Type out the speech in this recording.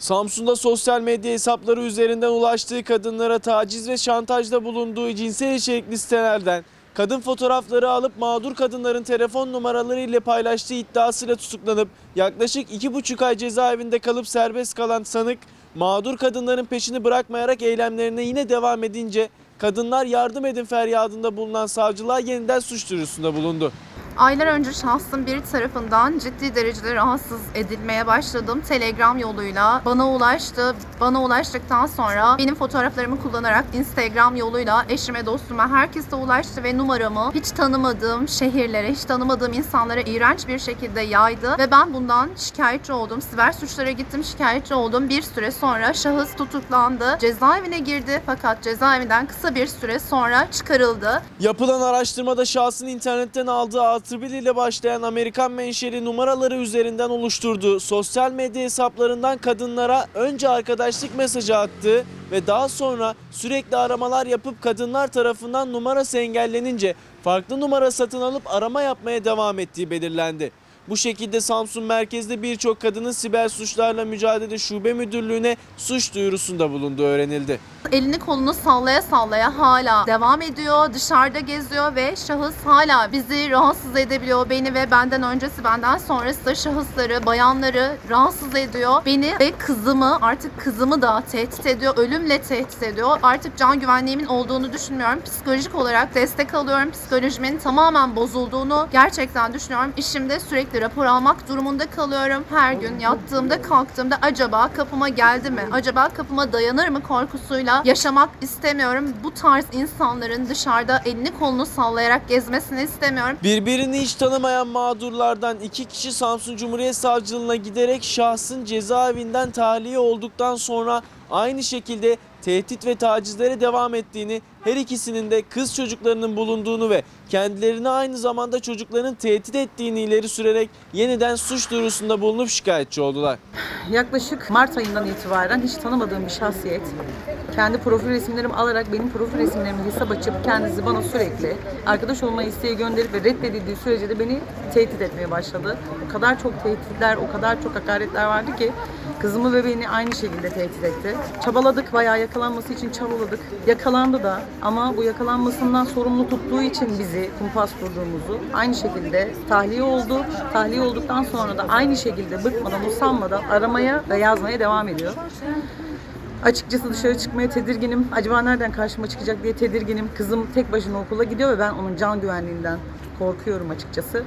Samsun'da sosyal medya hesapları üzerinden ulaştığı kadınlara taciz ve şantajda bulunduğu cinsel içerikli sitelerden kadın fotoğrafları alıp mağdur kadınların telefon numaraları ile paylaştığı iddiasıyla tutuklanıp yaklaşık 2,5 ay cezaevinde kalıp serbest kalan sanık mağdur kadınların peşini bırakmayarak eylemlerine yine devam edince kadınlar yardım edin feryadında bulunan savcılığa yeniden suç duyurusunda bulundu. Aylar önce şahsın bir tarafından ciddi derecede rahatsız edilmeye başladım. Telegram yoluyla bana ulaştı. Bana ulaştıktan sonra benim fotoğraflarımı kullanarak Instagram yoluyla eşime, dostuma, herkese ulaştı ve numaramı hiç tanımadığım şehirlere, hiç tanımadığım insanlara iğrenç bir şekilde yaydı ve ben bundan şikayetçi oldum. Siber suçlara gittim, şikayetçi oldum. Bir süre sonra şahıs tutuklandı. Cezaevine girdi fakat cezaevinden kısa bir süre sonra çıkarıldı. Yapılan araştırmada şahsın internetten aldığı A1 ile başlayan Amerikan menşeli numaraları üzerinden oluşturduğu sosyal medya hesaplarından kadınlara önce arkadaşlık mesajı attığı ve daha sonra sürekli aramalar yapıp kadınlar tarafından numarası engellenince farklı numara satın alıp arama yapmaya devam ettiği belirlendi. Bu şekilde Samsun merkezde birçok kadının siber suçlarla mücadele şube müdürlüğüne suç duyurusunda bulunduğu öğrenildi. Elini kolunu sallaya sallaya hala devam ediyor. Dışarıda geziyor ve şahıs hala bizi rahatsız edebiliyor. Beni ve benden öncesi benden sonrası da şahısları, bayanları rahatsız ediyor. Beni ve kızımı artık kızımı da tehdit ediyor. Ölümle tehdit ediyor. Artık can güvenliğimin olduğunu düşünmüyorum. Psikolojik olarak destek alıyorum. Psikolojimin tamamen bozulduğunu gerçekten düşünüyorum. İşimde sürekli rapor almak durumunda kalıyorum. Her gün yattığımda kalktığımda acaba kapıma geldi mi? Acaba kapıma dayanır mı korkusuyla yaşamak istemiyorum. Bu tarz insanların dışarıda elini kolunu sallayarak gezmesini istemiyorum. Birbirini hiç tanımayan mağdurlardan iki kişi Samsun Cumhuriyet Savcılığına giderek şahsın cezaevinden tahliye olduktan sonra aynı şekilde tehdit ve tacizlere devam ettiğini, her ikisinin de kız çocuklarının bulunduğunu ve kendilerini aynı zamanda çocukların tehdit ettiğini ileri sürerek yeniden suç duyurusunda bulunup şikayetçi oldular. Yaklaşık Mart ayından itibaren hiç tanımadığım bir şahsiyet kendi profil resimlerimi alarak benim profil resimlerimi hesap açıp kendisi bana sürekli arkadaş olma isteği gönderip ve reddedildiği sürece de beni tehdit etmeye başladı. O kadar çok tehditler, o kadar çok hakaretler vardı ki kızımı ve beni aynı şekilde tehdit etti. Çabaladık, bayağı yakalanması için çabaladık. Yakalandı da ama bu yakalanmasından sorumlu tuttuğu için bizi kumpas kurduğumuzu aynı şekilde tahliye oldu. Tahliye olduktan sonra da aynı şekilde bıkmadan, usanmadan aramaya ve yazmaya devam ediyor. Açıkçası dışarı çıkmaya tedirginim. Acaba nereden karşıma çıkacak diye tedirginim. Kızım tek başına okula gidiyor ve ben onun can güvenliğinden korkuyorum açıkçası.